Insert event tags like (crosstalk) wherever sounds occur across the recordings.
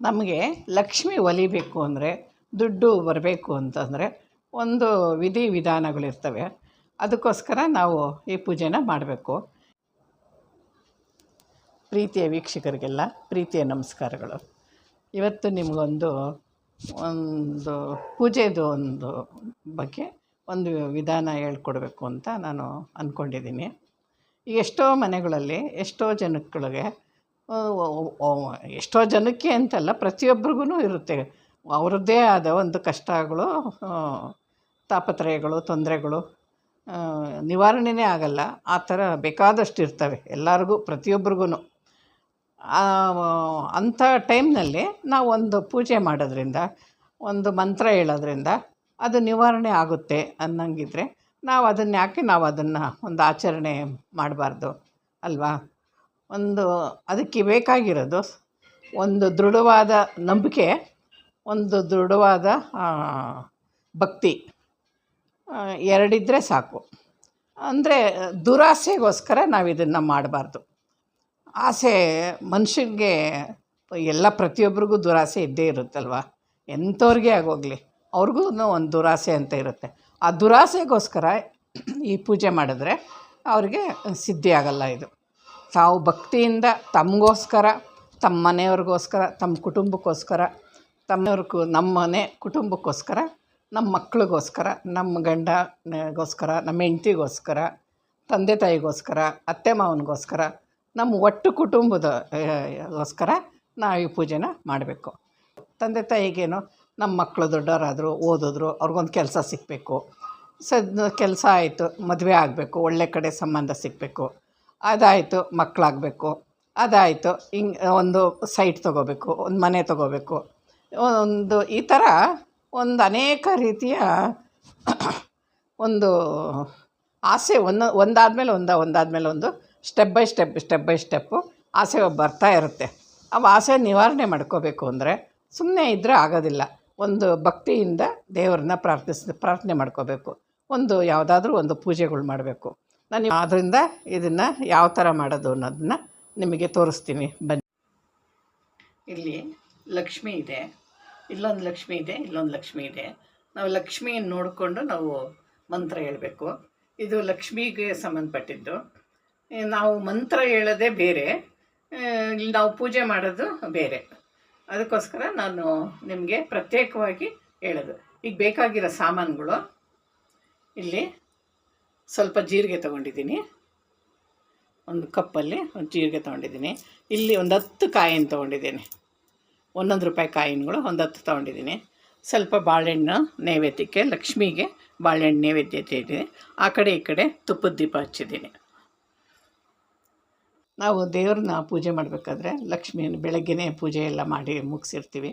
ನಮಗೆ ಲಕ್ಷ್ಮಿ ಒಲಿಬೇಕು ಅಂದರೆ, ದುಡ್ಡು ಬರಬೇಕು ಅಂತಂದರೆ ಒಂದು ವಿಧಿ ವಿಧಾನಗಳಿರ್ತವೆ ಅದಕ್ಕೋಸ್ಕರ ನಾವು ಈ ಪೂಜೆನ ಮಾಡಬೇಕು. ಪ್ರೀತಿಯ ವೀಕ್ಷಕರಿಗೆಲ್ಲ ಪ್ರೀತಿಯ ನಮಸ್ಕಾರಗಳು. ಇವತ್ತು ನಿಮಗೊಂದು, ಒಂದು ಪೂಜೆದು ಒಂದು ಬಗ್ಗೆ ಒಂದು ವಿಧಾನ ಹೇಳ್ಕೊಡ್ಬೇಕು ಅಂತ ನಾನು ಅಂದ್ಕೊಂಡಿದ್ದೀನಿ ಎಷ್ಟೋ ಮನೆಗಳಲ್ಲಿ, ಎಷ್ಟೋ ಜನಗಳಿಗೆ ಎಷ್ಟೋ ಜನಕ್ಕೆ ಅಂತಲ್ಲ ಪ್ರತಿಯೊಬ್ರಿಗೂ ಇರುತ್ತೆ. ಅವ್ರದ್ದೇ ಆದ ಒಂದು ಕಷ್ಟಗಳು ತಾಪತ್ರಯಗಳು, ತೊಂದರೆಗಳು ನಿವಾರಣೆನೇ ಆಗಲ್ಲ. ಆ ಥರ ಬೇಕಾದಷ್ಟು ಇರ್ತವೆ ಎಲ್ಲರಿಗೂ ಪ್ರತಿಯೊಬ್ರಿಗೂ ಅಂಥ ಟೈಮ್ನಲ್ಲಿ ನಾವು ಒಂದು ಪೂಜೆ ಮಾಡೋದ್ರಿಂದ, ಒಂದು ಮಂತ್ರ ಹೇಳೋದ್ರಿಂದ ಅದು ನಿವಾರಣೆ ಆಗುತ್ತೆ ಅನ್ನಂಗಿದ್ರೆ, ನಾವು ಅದನ್ನು ಯಾಕೆ ನಾವು ಅದನ್ನು ಒಂದು ಆಚರಣೆ ಮಾಡಬಾರ್ದು, ಅಲ್ವಾ? ಒಂದು ಅದಕ್ಕೆ ಬೇಕಾಗಿರೋದು ಒಂದು ದೃಢವಾದ ನಂಬಿಕೆ, ಒಂದು ದೃಢವಾದ ಭಕ್ತಿ. ಎರಡಿದ್ದರೆ ಸಾಕು. ಅಂದರೆ ದುರಾಸೆಗೋಸ್ಕರ ನಾವು ಇದನ್ನು ಮಾಡಬಾರ್ದು. ಆಸೆ ಮನುಷ್ಯನಿಗೆ ಎಲ್ಲ ಪ್ರತಿಯೊಬ್ಬರಿಗೂ ದುರಾಸೆ ಇದ್ದೇ ಇರುತ್ತಲ್ವ? ಎಂಥವ್ರಿಗೆ ಆಗೋಗಲಿ. ಅವ್ರಿಗೂ ಒಂದು ದುರಾಸೆ ಅಂತ ಇರುತ್ತೆ. ಆ ದುರಾಸೆಗೋಸ್ಕರ ಈ ಪೂಜೆ ಮಾಡಿದ್ರೆ ಅವ್ರಿಗೆ ಸಿದ್ಧಿ ಆಗಲ್ಲ ಇದು. ತಾವು ಭಕ್ತಿಯಿಂದ ತಮಗೋಸ್ಕರ, ತಮ್ಮ ಮನೆಯವ್ರಿಗೋಸ್ಕರ, ತಮ್ಮ ಕುಟುಂಬಕ್ಕೋಸ್ಕರ ತಮ್ಮವ್ರ ಕು ನಮ್ಮ ಮನೆ ಕುಟುಂಬಕ್ಕೋಸ್ಕರ, ನಮ್ಮ ಮಕ್ಳಿಗೋಸ್ಕರ, ನಮ್ಮ ಗಂಡಗೋಸ್ಕರ ನಮ್ಮ ಹೆಂಡ್ತಿಗೋಸ್ಕರ, ತಂದೆ ತಾಯಿಗೋಸ್ಕರ, ಅತ್ತೆ ಮಾವನಿಗೋಸ್ಕರ, ನಮ್ಮ ಒಟ್ಟು ಕುಟುಂಬದ ಗೋಸ್ಕರ ನಾವು ಈ ಪೂಜೆನ ಮಾಡಬೇಕು. ತಂದೆ ತಾಯಿಗೇನು ನಮ್ಮ ಮಕ್ಕಳು ದೊಡ್ಡವರಾದರು, ಓದಿದ್ರು, ಅವ್ರಿಗೊಂದು ಕೆಲಸ ಸಿಗಬೇಕು ಸದ್ ಕೆಲಸ ಆಯಿತು, ಮದುವೆ ಆಗಬೇಕು, ಒಳ್ಳೆ ಕಡೆ ಸಂಬಂಧ ಸಿಗಬೇಕು ಅದಾಯಿತು ಮಕ್ಕಳಾಗಬೇಕು ಅದಾಯಿತು, ಹಿಂಗೆ ಒಂದು ಸೈಟ್ ತೊಗೋಬೇಕು, ಒಂದು ಮನೆ ತೊಗೋಬೇಕು. ಒಂದು ಈ ಥರ ಒಂದು ಅನೇಕ ರೀತಿಯ (coughs) ಒಂದು ಆಸೆ, ಒಂದು ಒಂದಾದಮೇಲೆ ಒಂದು ಒಂದಾದಮೇಲೆ ಒಂದು, step by step step by step ಆಸೆ ಬರ್ತಾ ಇರುತ್ತೆ. ಅವು ಆಸೆ ನಿವಾರಣೆ ಮಾಡ್ಕೋಬೇಕು ಅಂದರೆ ಸುಮ್ಮನೆ ಇದ್ದರೆ ಆಗೋದಿಲ್ಲ. ಒಂದು ಭಕ್ತಿಯಿಂದ ದೇವ್ರನ್ನ ಪ್ರಾರ್ಥಿಸ್, ಪ್ರಾರ್ಥನೆ ಮಾಡ್ಕೋಬೇಕು. ಒಂದು ಯಾವುದಾದ್ರೂ ಒಂದು ಪೂಜೆಗಳು ಮಾಡಬೇಕು. ನಾನು ಆದ್ದರಿಂದ ಇದನ್ನು ಯಾವ ಥರ ಮಾಡೋದು ಅನ್ನೋದನ್ನ ನಿಮಗೆ ತೋರಿಸ್ತೀನಿ. ಬನ್ನಿ. ಇಲ್ಲಿ ಲಕ್ಷ್ಮಿ ಇದೆ. ಇಲ್ಲೊಂದು ಲಕ್ಷ್ಮಿ ಇದೆ, ಇಲ್ಲೊಂದು ಲಕ್ಷ್ಮಿ ಇದೆ. ನಾವು ಲಕ್ಷ್ಮಿಯನ್ನು ನೋಡಿಕೊಂಡು ನಾವು ಮಂತ್ರ ಹೇಳಬೇಕು. ಇದು ಲಕ್ಷ್ಮಿಗೆ ಸಂಬಂಧಪಟ್ಟಿದ್ದು. ನಾವು ಮಂತ್ರ ಹೇಳೋದೇ ಬೇರೆ. ಇಲ್ಲಿ ನಾವು ಪೂಜೆ ಮಾಡೋದು ಬೇರೆ. ಅದಕ್ಕೋಸ್ಕರ ನಾನು ನಿಮಗೆ ಪ್ರತ್ಯೇಕವಾಗಿ ಹೇಳೋದು. ಈಗ ಬೇಕಾಗಿರೋ ಸಾಮಾನುಗಳು. ಇಲ್ಲಿ ಸ್ವಲ್ಪ ಜೀರಿಗೆ ತೊಗೊಂಡಿದ್ದೀನಿ. ಒಂದು ಕಪ್ಪಲ್ಲಿ ಒಂದು ಜೀರಿಗೆ ತೊಗೊಂಡಿದ್ದೀನಿ. ಇಲ್ಲಿ ಒಂದು ಹತ್ತು ಕಾಯಿನ ತೊಗೊಂಡಿದ್ದೀನಿ. ಒಂದೊಂದು ರೂಪಾಯಿ ಕಾಯಿನ್ಗಳು ಒಂದು ಹತ್ತು ತೊಗೊಂಡಿದ್ದೀನಿ. ಸ್ವಲ್ಪ ಬಾಳೆಹಣ್ಣು ನೈವೇದ್ಯಕ್ಕೆ, ಲಕ್ಷ್ಮಿಗೆ ಬಾಳೆಹಣ್ಣು ನೈವೇದ್ಯ ಇಟ್ಟಿದ್ದೀನಿ ಆ ಕಡೆ ಈ ಕಡೆ ತುಪ್ಪದ ದೀಪ ಹಚ್ಚಿದ್ದೀನಿ. ನಾವು ದೇವ್ರನ್ನ ಪೂಜೆ ಮಾಡಬೇಕಾದ್ರೆ ಲಕ್ಷ್ಮಿಯನ್ನು ಬೆಳಗ್ಗೆನೇ ಪೂಜೆ ಎಲ್ಲ ಮಾಡಿ ಮುಗಿಸಿರ್ತೀವಿ.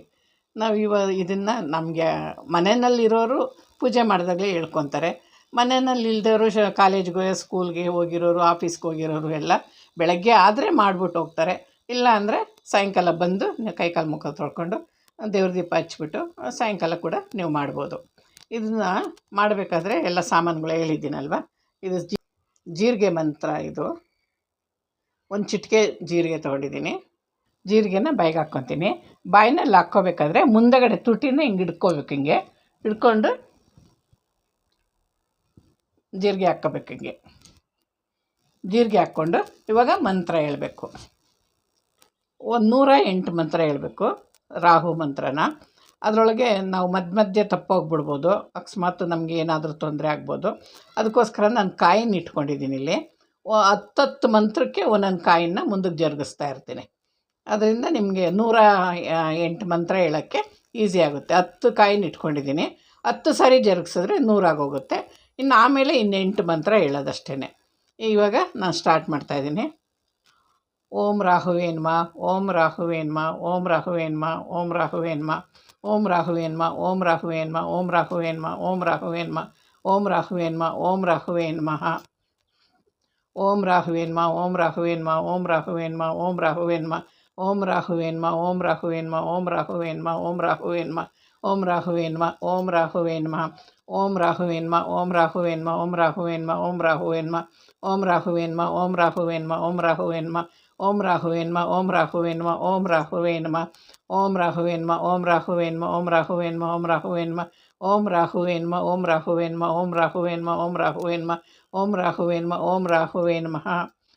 ನಾವು ಇವ ಇದನ್ನು ನಮಗೆ ಮನೆಯಲ್ಲಿರೋರು ಪೂಜೆ ಮಾಡಿದಾಗಲೇ ಹೇಳ್ಕೊತಾರೆ. ಮನೆಯಲ್ಲಿ ಇಲ್ದವರು ಶ, ಕಾಲೇಜ್ಗೆ ಸ್ಕೂಲ್ಗೆ ಹೋಗಿರೋರು, ಆಫೀಸ್ಗೆ ಹೋಗಿರೋರು ಎಲ್ಲ ಬೆಳಗ್ಗೆ ಆದರೆ ಮಾಡ್ಬಿಟ್ಟು ಹೋಗ್ತಾರೆ. ಇಲ್ಲ ಅಂದರೆ ಸಾಯಂಕಾಲ ಬಂದು ಕೈ ಕಾಲು ಮುಖ ತೊಳ್ಕೊಂಡು ದೇವ್ರ ದೀಪ ಹಚ್ಬಿಟ್ಟು ಸಾಯಂಕಾಲ ಕೂಡ ನೀವು ಮಾಡ್ಬೋದು. ಇದನ್ನ ಮಾಡಬೇಕಾದ್ರೆ ಎಲ್ಲ ಸಾಮಾನುಗಳು ಹೇಳಿದ್ದೀನಲ್ವ? ಇದು ಜೀರಿಗೆ ಮಂತ್ರ ಇದು. ಒಂದು ಚಿಟಿಕೆ ಜೀರಿಗೆ ತೊಗೊಂಡಿದ್ದೀನಿ. ಜೀರಿಗೆನ ಬಾಯಿಗೆ ಹಾಕ್ಕೊತೀನಿ. ಬಾಯಿನಲ್ಲಿ ಹಾಕ್ಕೋಬೇಕಾದ್ರೆ ಮುಂದಗಡೆ ತುಟಿನ ಹಿಂಗೆ ಹಿಡ್ಕೋಬೇಕು ಹಿಂಗೆ. ಹಿಡ್ಕೊಂಡು ಜೀರಿಗೆ ಹಾಕ್ಕೋಬೇಕು ಹಿಂಗೆ. ಜೀರಿಗೆ ಹಾಕ್ಕೊಂಡು ಇವಾಗ ಮಂತ್ರ ಹೇಳಬೇಕು. ಒಂದು ನೂರ ಎಂಟು ಮಂತ್ರ ಹೇಳಬೇಕು, ರಾಹು ಮಂತ್ರನ. ಅದರೊಳಗೆ ನಾವು ಮಧ್ಯ ಮಧ್ಯೆ ತಪ್ಪೋಗ್ಬಿಡ್ಬೋದು, ಅಕಸ್ಮಾತ್ ನಮಗೆ ಏನಾದರೂ ತೊಂದರೆ ಆಗ್ಬೋದು. ಅದಕ್ಕೋಸ್ಕರ ನಾನು ಕಾಯಿನ ಇಟ್ಕೊಂಡಿದ್ದೀನಿ ಇಲ್ಲಿ. ಹತ್ತತ್ತು ಮಂತ್ರಕ್ಕೆ ಒಂದೊಂದು ಕಾಯಿನ ಮುಂದಕ್ಕೆ ಜರುಗಿಸ್ತಾ ಇರ್ತೀನಿ. ಅದರಿಂದ ನಿಮಗೆ ನೂರ ಎಂಟು ಮಂತ್ರ ಹೇಳೋಕ್ಕೆ ಈಸಿ ಆಗುತ್ತೆ. ಹತ್ತು ಕಾಯಿನ ಇಟ್ಕೊಂಡಿದ್ದೀನಿ. ಹತ್ತು ಸಾರಿ ಜರುಗಿಸಿದ್ರೆ ನೂರಾಗೋಗುತ್ತೆ ಇನ್ನು ಆಮೇಲೆ ಇನ್ನೆಂಟು ಮಂತ್ರ ಹೇಳೋದಷ್ಟೇ ಇವಾಗ ನಾನು ಸ್ಟಾರ್ಟ್ ಮಾಡ್ತಾಯಿದ್ದೀನಿ ಓಂ ರಾಹುವೇನ್ಮ ಓಂ ರಾಹುವೇನ್ಮ ಓಂ ರಾಹುವೇನ್ಮ ಓಂ ರಾಹುವೇನ್ಮ ಓಂ ರಾಹುವೇನ್ಮ ಓಂ ರಾಹುವೇನ್ಮ ಓಂ ರಾಹುವೇನ್ಮ ಓಂ ರಾಹುವೇನ್ಮ ಓಂ ರಾಹುವೇನ್ಮ ಓಂ ರಾಹುವೇನ್ಮಃ ಓಂ ರಾಹುವೇನ್ಮ ಓಂ ರಾಹುವೇನ್ಮ ಓಂ ರಾಹುವೇನ್ಮ ಓಂ ರಾಹುವೇನ್ಮ ಓಂ ರಾಹುವೇನ್ಮ ಓಂ ರಾಹುವೇನ್ಮ ಓಂ ರಾಹುವೇನ್ಮ ಓಂ ರಾಹುವೇನ್ಮ ಓಂ ರಾಹುವೇನ್ಮ ಓಂ ರಾಹುವೇನ್ಮ ಓಂ ರಾಹುವೇನ್ಮ ಓಂ ರಾಹುವೇನ್ಮ ಓಂ ರಾಹುವೇನ್ಮ ಓಂ ರಾಹುವೇನ್ಮ ಓಂ ರಾಹುವೇನ್ಮ ಓಂ ರಾಹುವೇನ್ಮ ಓಂ ರಾಹುವೇನ್ಮ ಓಂ ರಾಹುವೇ ನಮ ಓಂ ರಾಹುವೇ ನಮ ಓಂ ರಾಹುವೇ ನಮ ಓಂ ರಾಹುವೇ ನಮ ಓಂ ರಾಹುವೇ ನಮ ಓಂ ರಾಹುವೇ ನಮ ಓಂ ರಾಹುವೇ ನಮ ಓಂ ರಾಹುವೇ ನಮ ಓಂ ರಾಹುವೇ ನಮ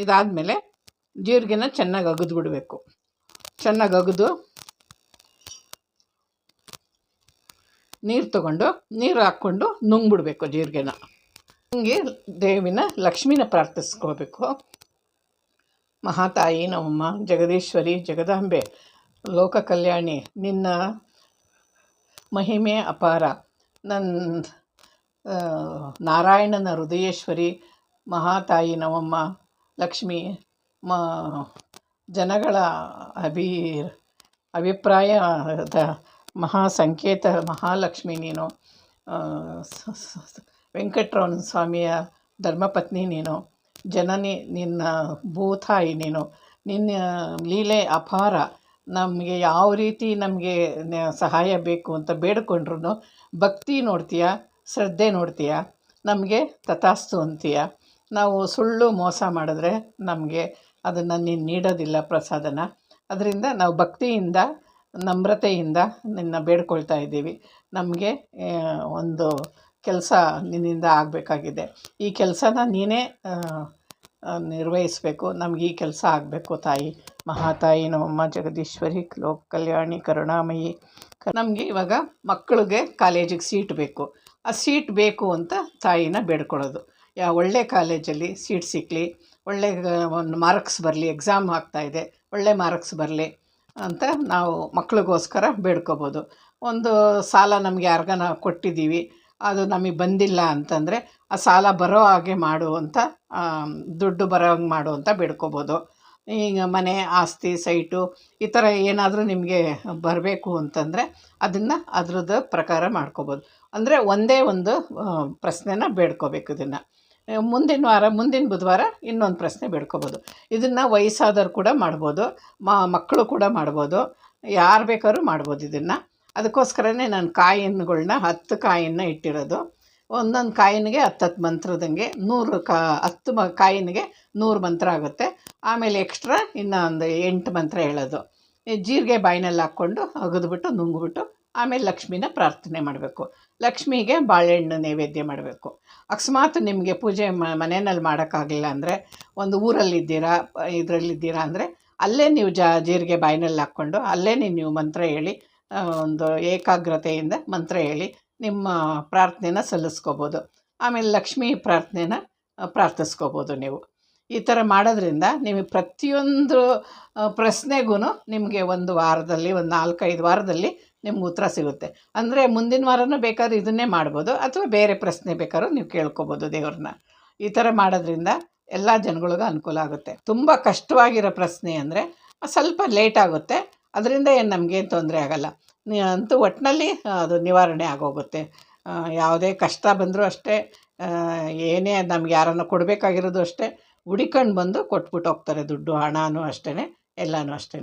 ಇದಾದಮೇಲೆ ಜೀರಿಗೆನ ಚೆನ್ನಾಗಿ ಅಗದು ಬಿಡಬೇಕು. ಚೆನ್ನಾಗಿ ಅಗದು. ನೀರು ತಗೊಂಡು, ನೀರು ಹಾಕ್ಕೊಂಡು ನುಂಗ್ಬಿಡ್ಬೇಕು ಜೀರಿಗೆನ. ನುಂಗಿ ದೇವಿನ ಲಕ್ಷ್ಮಿನ ಪ್ರಾರ್ಥಿಸ್ಕೋಬೇಕು. ಮಹಾತಾಯಿ ನಮ್ಮಮ್ಮ ಜಗದೀಶ್ವರಿ, ಜಗದಾಂಬೆ, ಲೋಕ ಕಲ್ಯಾಣಿ, ನಿನ್ನ ಮಹಿಮೆ ಅಪಾರ. ನನ್ನ ನಾರಾಯಣನ ಹೃದಯೇಶ್ವರಿ ಮಹಾತಾಯಿ ನಮ್ಮಮ್ಮ ಲಕ್ಷ್ಮಿ, ಮ, ಜನಗಳ ಅಭಿ ಅಭಿಪ್ರಾಯದ ಮಹಾ ಸಂಕೇತ ಮಹಾಲಕ್ಷ್ಮಿ ನೀನು ವೆಂಕಟರಮಣ ಸ್ವಾಮಿಯ ಧರ್ಮಪತ್ನಿ ನೀನು, ಜನನಿ, ನಿನ್ನ ಭೂತಾಯಿ ನೀನು, ನಿನ್ನ ಲೀಲೆ ಅಪಾರ, ನಮಗೆ ಯಾವ ರೀತಿ ನಮಗೆ ಸಹಾಯ ಬೇಕು ಅಂತ ಬೇಡಿಕೊಂಡ್ರು ಭಕ್ತಿ ನೋಡ್ತೀಯ, ಶ್ರದ್ಧೆ ನೋಡ್ತೀಯ, ನಮಗೆ ತಥಾಸ್ತು ಅಂತೀಯ? ನಾವು ಸುಳ್ಳು ಮೋಸ ಮಾಡಿದ್ರೆ ನಮಗೆ ಅದನ್ನು ನೀನು ನೀಡೋದಿಲ್ಲ ಪ್ರಸಾದನ. ಅದರಿಂದ ನಾವು ಭಕ್ತಿಯಿಂದ, ನಮ್ರತೆಯಿಂದ ನಿನ್ನ ಬೇಡ್ಕೊಳ್ತಾ ಇದ್ದೀವಿ. ನಮಗೆ ಒಂದು ಕೆಲಸ ನಿನ್ನಿಂದ ಆಗಬೇಕಾಗಿದೆ. ಈ ಕೆಲಸನ ನೀನೇ ನಿರ್ವಹಿಸಬೇಕು. ನಮ್ಗೆ ಈ ಕೆಲಸ ಆಗಬೇಕು ತಾಯಿ. ಮಹಾತಾಯಿ ನಮ್ಮಮ್ಮ ಜಗದೀಶ್ವರಿ, ಲೋಕ ಕಲ್ಯಾಣಿ, ಕರುಣಾಮಯಿ. ನಮಗೆ ಇವಾಗ ಮಕ್ಕಳಿಗೆ ಕಾಲೇಜಿಗೆ ಸೀಟ್ ಬೇಕು. ಆ ಸೀಟ್ ಬೇಕು ಅಂತ ತಾಯಿನ ಬೇಡ್ಕೊಳ್ಳೋದು. ಯಾ ಒಳ್ಳೆ ಕಾಲೇಜಲ್ಲಿ ಸೀಟ್ ಸಿಕ್ಕಲಿ ಒಳ್ಳೆ ಒಂದು ಮಾರ್ಕ್ಸ್ ಬರಲಿ, ಎಕ್ಸಾಮ್ ಆಗ್ತಾಯಿದೆ ಒಳ್ಳೆ ಮಾರ್ಕ್ಸ್ ಬರಲಿ ಅಂತ ನಾವು ಮಕ್ಳಿಗೋಸ್ಕರ ಬೇಡ್ಕೋಬೋದು. ಒಂದು ಸಾಲ ನಮಗೆ ನಾವು ಕೊಟ್ಟಿದ್ದೀವಿ, ಅದು ನಮಗೆ ಬಂದಿಲ್ಲ ಅಂತಂದರೆ ಆ ಸಾಲ ಬರೋ ಹಾಗೆ ಮಾಡುವಂಥ ದುಡ್ಡು ಬರೋ ಹಾಗೆ ಮಾಡು ಅಂತ ಬೇಡ್ಕೋಬೋದು. ಈಗ ಮನೆ, ಆಸ್ತಿ, ಸೈಟು, ಈ ಥರ ಏನಾದರೂ ನಿಮಗೆ ಬರಬೇಕು ಅಂತಂದರೆ ಅದನ್ನು ಅದ್ರದ್ದು ಪ್ರಕಾರ ಮಾಡ್ಕೋಬೋದು. ಅಂದರೆ ಒಂದೇ ಒಂದು ಪ್ರಶ್ನೆನ ಬೇಡ್ಕೋಬೇಕು ಇದನ್ನು. ಮುಂದಿನ ವಾರ, ಮುಂದಿನ ಬುಧವಾರ ಇನ್ನೊಂದು ಪ್ರಶ್ನೆ ಬಿಡ್ಕೋಬೋದು. ಇದನ್ನು ವಯಸ್ಸಾದವ್ರು ಕೂಡ ಮಾಡ್ಬೋದು ಮಕ್ಕಳು ಕೂಡ ಮಾಡ್ಬೋದು, ಯಾರು ಬೇಕಾದ್ರೂ ಮಾಡ್ಬೋದು ಇದನ್ನು. ಅದಕ್ಕೋಸ್ಕರನೇ ನಾನು ಕಾಯಿನ್ಗಳನ್ನ ಹತ್ತು ಕಾಯಿನ ಇಟ್ಟಿರೋದು. ಒಂದೊಂದು ಕಾಯಿನಿಗೆ ಹತ್ತತ್ತು ಮಂತ್ರದಂಗೆ ನೂರು ಕಾ, ಹತ್ತು ಮ, ಕಾಯಿನಿಗೆ ನೂರು ಮಂತ್ರ ಆಗುತ್ತೆ. ಆಮೇಲೆ ಎಕ್ಸ್ಟ್ರಾ ಇನ್ನೊಂದು ಎಂಟು ಮಂತ್ರ ಹೇಳೋದು. ಜೀರಿಗೆ ಬಾಯಿನಲ್ಲಿ ಹಾಕ್ಕೊಂಡು ಅಗದ್ಬಿಟ್ಟು ನುಂಗ್ಬಿಟ್ಟು ಆಮೇಲೆ ಲಕ್ಷ್ಮಿನ ಪ್ರಾರ್ಥನೆ ಮಾಡಬೇಕು. ಲಕ್ಷ್ಮಿಗೆ ಬಾಳೆಹಣ್ಣು ನೈವೇದ್ಯ ಮಾಡಬೇಕು. ಅಕಸ್ಮಾತ್ ನಿಮಗೆ ಪೂಜೆ ಮನೆಯಲ್ಲಿ ಮಾಡೋಕ್ಕಾಗಲಿಲ್ಲ ಅಂದರೆ, ಒಂದು ಊರಲ್ಲಿದ್ದೀರಾ, ಇದರಲ್ಲಿದ್ದೀರಾ ಅಂದರೆ, ಅಲ್ಲೇ ನೀವು ಜಾ, ಜೀರಿಗೆ ಬಾಯಿನಲ್ಲಿ ಹಾಕ್ಕೊಂಡು, ಅಲ್ಲೇ ನೀವು ಮಂತ್ರ ಹೇಳಿ ಒಂದು ಏಕಾಗ್ರತೆಯಿಂದ ಮಂತ್ರ ಹೇಳಿ, ನಿಮ್ಮ ಪ್ರಾರ್ಥನೆನ ಸಲ್ಲಿಸ್ಕೋಬೋದು. ಆಮೇಲೆ ಲಕ್ಷ್ಮೀ ಪ್ರಾರ್ಥನೆನ ಪ್ರಾರ್ಥಿಸ್ಕೋಬೋದು ನೀವು. ಈ ಥರ ಮಾಡೋದ್ರಿಂದ ನಿಮಗೆ ಪ್ರತಿಯೊಂದು ಪ್ರಶ್ನೆಗೂ ನಿಮಗೆ ಒಂದು ವಾರದಲ್ಲಿ, ಒಂದು ನಾಲ್ಕೈದು ವಾರದಲ್ಲಿ ನಿಮ್ಗೆ ಉತ್ತರ ಸಿಗುತ್ತೆ. ಅಂದರೆ ಮುಂದಿನ ವಾರನೂ ಬೇಕಾದ್ರೆ ಇದನ್ನೇ ಮಾಡ್ಬೋದು, ಅಥವಾ ಬೇರೆ ಪ್ರಶ್ನೆ ಬೇಕಾದ್ರೂ ನೀವು ಕೇಳ್ಕೊಬೋದು ದೇವ್ರನ್ನ. ಈ ಥರ ಮಾಡೋದ್ರಿಂದ ಎಲ್ಲ ಜನಗಳಿಗೂ ಅನುಕೂಲ ಆಗುತ್ತೆ. ತುಂಬ ಕಷ್ಟವಾಗಿರೋ ಪ್ರಶ್ನೆ ಅಂದರೆ ಸ್ವಲ್ಪ ಲೇಟ್ ಆಗುತ್ತೆ, ಅದರಿಂದ ಏನು ನಮಗೇನು ತೊಂದರೆ ಆಗೋಲ್ಲ. ಅಂತೂ ಒಟ್ಟಿನಲ್ಲಿ ಅದು ನಿವಾರಣೆ ಆಗೋಗುತ್ತೆ. ಯಾವುದೇ ಕಷ್ಟ ಬಂದರೂ ಅಷ್ಟೇ ಏನೇ ನಮ್ಗೆ ಯಾರನ್ನು ಕೊಡಬೇಕಾಗಿರೋದು ಅಷ್ಟೇ, ಹುಡಿಕೊಂಡು ಬಂದು ಕೊಟ್ಬಿಟ್ಟು ಹೋಗ್ತಾರೆ ದುಡ್ಡು ಹಣವೂ ಅಷ್ಟೇ ಎಲ್ಲನೂ ಅಷ್ಟೇ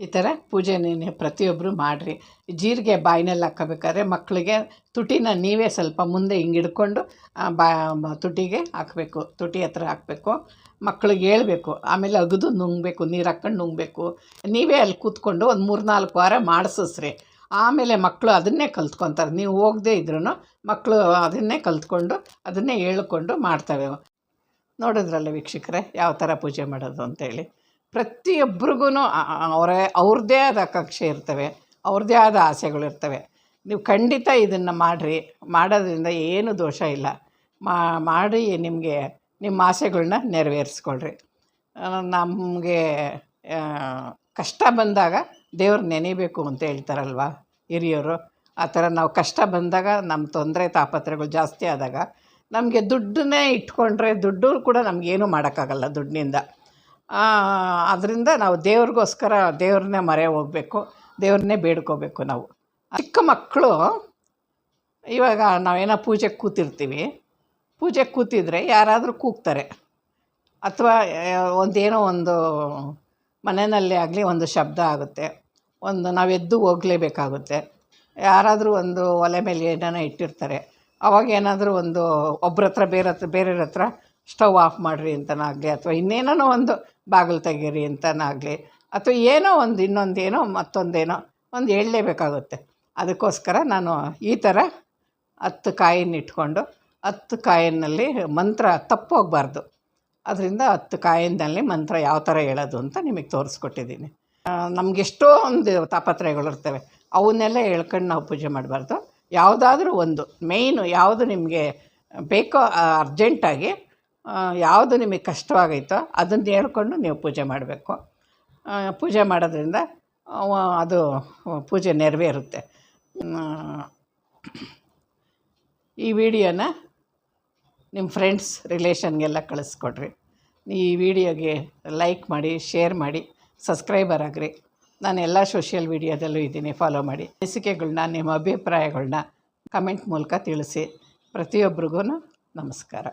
ಈ ಥರ ಪೂಜೆ ನೀನು ಪ್ರತಿಯೊಬ್ಬರು ಮಾಡಿರಿ. ಜೀರಿಗೆ ಬಾಯಿನಲ್ಲಿ ಹಾಕ್ಕೋಬೇಕಾದ್ರೆ ಮಕ್ಕಳಿಗೆ ತುಟಿನ ನೀವೇ ಸ್ವಲ್ಪ ಮುಂದೆ ಹಿಂಗೆ ಹಿಡ್ಕೊಂಡು ಬಾ ತುಟಿಗೆ ಹಾಕಬೇಕು. ತುಟಿ ಹತ್ರ ಹಾಕಬೇಕು. ಮಕ್ಳಿಗೆ ಹೇಳ್ಬೇಕು. ಆಮೇಲೆ ಅಗದು ನುಂಗಬೇಕು, ನೀರು ಹಾಕ್ಕೊಂಡು ನುಂಗಬೇಕು. ನೀವೇ ಅಲ್ಲಿ ಕೂತ್ಕೊಂಡು ಒಂದು ಮೂರು ನಾಲ್ಕು ವಾರ ಮಾಡಿಸಿಸ್ರಿ. ಆಮೇಲೆ ಮಕ್ಕಳು ಅದನ್ನೇ ಕಲ್ತ್ಕೊತಾರೆ. ನೀವು ಹೋಗದೇ ಇದ್ರೂ ಮಕ್ಕಳು ಅದನ್ನೇ ಕಲ್ತ್ಕೊಂಡು, ಅದನ್ನೇ ಹೇಳ್ಕೊಂಡು ಮಾಡ್ತವೆ ನೋಡಿದ್ರಲ್ಲ ವೀಕ್ಷಕರೇ, ಯಾವ ಥರ ಪೂಜೆ ಮಾಡೋದು ಅಂತೇಳಿ. ಪ್ರತಿಯೊಬ್ರಿಗೂ ಅವರೇ, ಅವ್ರದ್ದೇ ಆದ ಕಕ್ಷೆ ಇರ್ತವೆ, ಅವ್ರದ್ದೇ ಆದ ಆಸೆಗಳಿರ್ತವೆ ನೀವು ಖಂಡಿತ ಇದನ್ನು ಮಾಡಿರಿ, ಮಾಡೋದ್ರಿಂದ ಏನು ದೋಷ ಇಲ್ಲ. ಮಾಡಿ ನಿಮಗೆ, ನಿಮ್ಮ ಆಸೆಗಳನ್ನ ನೆರವೇರಿಸ್ಕೊಳ್ರಿ. ನಮಗೆ ಕಷ್ಟ ಬಂದಾಗ ದೇವ್ರು ನೆನೆಬೇಕು ಅಂತ ಹೇಳ್ತಾರಲ್ವ ಹಿರಿಯರು? ಆ ಥರ ನಾವು ಕಷ್ಟ ಬಂದಾಗ ನಮ್ಮ ತೊಂದರೆ ತಾಪತ್ರೆಗಳು ಜಾಸ್ತಿ ಆದಾಗ ನಮಗೆ ದುಡ್ಡನ್ನೇ ಇಟ್ಕೊಂಡ್ರೆ ದುಡ್ಡು ಕೂಡ ನಮಗೇನು ಮಾಡೋಕ್ಕಾಗಲ್ಲ ದುಡ್ಡಿನಿಂದ. ಅದರಿಂದ ನಾವು ದೇವ್ರಿಗೋಸ್ಕರ ದೇವ್ರನ್ನೇ ಮರೆ ಹೋಗಬೇಕು, ದೇವ್ರನ್ನೇ ಬೇಡ್ಕೋಬೇಕು ನಾವು. ಚಿಕ್ಕ ಮಕ್ಕಳು, ಇವಾಗ ನಾವೇನೋ ಪೂಜೆಗೆ ಕೂತಿರ್ತೀವಿ, ಪೂಜೆಗೆ ಕೂತಿದ್ರೆ ಯಾರಾದರೂ ಕೂಗ್ತಾರೆ. ಅಥವಾ ಒಂದೇನೋ ಒಂದು ಮನೆಯಲ್ಲಿ ಆಗಲಿ ಒಂದು ಶಬ್ದ ಆಗುತ್ತೆ, ಒಂದು ನಾವು ಎದ್ದು ಹೋಗಲೇಬೇಕಾಗುತ್ತೆ. ಯಾರಾದರೂ ಒಂದು ಒಲೆ ಮೇಲೆ ಏನಾನ ಇಟ್ಟಿರ್ತಾರೆ, ಅವಾಗ ಏನಾದರೂ ಒಂದು ಒಬ್ರ ಹತ್ರ ಬೇರೆ ಹತ್ರ, ಬೇರೆಯವ್ರ ಹತ್ರ ಸ್ಟವ್ ಆಫ್ ಮಾಡಿರಿ ಅಂತನಾಗಲಿ, ಅಥವಾ ಇನ್ನೇನೋ ಒಂದು ಬಾಗಿಲು ತೆಗೀರಿ ಅಂತನಾಗಲಿ. ಅಥವಾ ಏನೋ ಒಂದು ಇನ್ನೊಂದೇನೋ ಮತ್ತೊಂದೇನೋ ಒಂದು ಹೇಳಲೇಬೇಕಾಗುತ್ತೆ. ಅದಕ್ಕೋಸ್ಕರ ನಾನು ಈ ಥರ ಹತ್ತು ಕಾಯಿನ ಇಟ್ಕೊಂಡು ಹತ್ತು ಕಾಯಿನಲ್ಲಿ ಮಂತ್ರ ತಪ್ಪೋಗಬಾರ್ದು ಅದರಿಂದ ಹತ್ತು ಕಾಯಿನಲ್ಲಿ ಮಂತ್ರ ಯಾವ ಥರ ಹೇಳೋದು ಅಂತ ನಿಮಗೆ ತೋರಿಸ್ಕೊಟ್ಟಿದ್ದೀನಿ. ನಮ್ಗೆ ಒಂದು ತಾಪತ್ರಯಗಳಿರ್ತವೆ ಅವನ್ನೆಲ್ಲ ಹೇಳ್ಕೊಂಡು ನಾವು ಪೂಜೆ ಮಾಡಬಾರ್ದು. ಯಾವುದಾದ್ರೂ ಒಂದು ಮೇಯ್ನು ಯಾವುದು ನಿಮಗೆ ಬೇಕೋ ಅರ್ಜೆಂಟಾಗಿ ಯಾವುದು ನಿಮಗೆ ಕಷ್ಟವಾಗೈತೋ ಅದನ್ನು ಹೇಳ್ಕೊಂಡು ನೀವು ಪೂಜೆ ಮಾಡಬೇಕು. ಪೂಜೆ ಮಾಡೋದ್ರಿಂದ ಅದು ಪೂಜೆ ನೆರವೇರುತ್ತೆ. ಈ ವಿಡಿಯೋನ ನಿಮ್ಮ ಫ್ರೆಂಡ್ಸ್, ರಿಲೇಷನ್ಗೆಲ್ಲ ಕಳಿಸ್ಕೊಡ್ರಿ. ಈ ವಿಡಿಯೋಗೆ ಲೈಕ್ ಮಾಡಿ, ಶೇರ್ ಮಾಡಿ, ಸಬ್ಸ್ಕ್ರೈಬರ್ ಆಗಿರಿ. ನಾನು ಎಲ್ಲ ಸೋಷಿಯಲ್ ಮೀಡಿಯಾದಲ್ಲೂ ಇದ್ದೀನಿ, ಫಾಲೋ ಮಾಡಿ. ಅನಿಸಿಕೆಗಳನ್ನ ನಿಮ್ಮ ಅಭಿಪ್ರಾಯಗಳನ್ನ ಕಮೆಂಟ್ ಮೂಲಕ ತಿಳಿಸಿ. ಪ್ರತಿಯೊಬ್ರಿಗೂ ನಮಸ್ಕಾರ.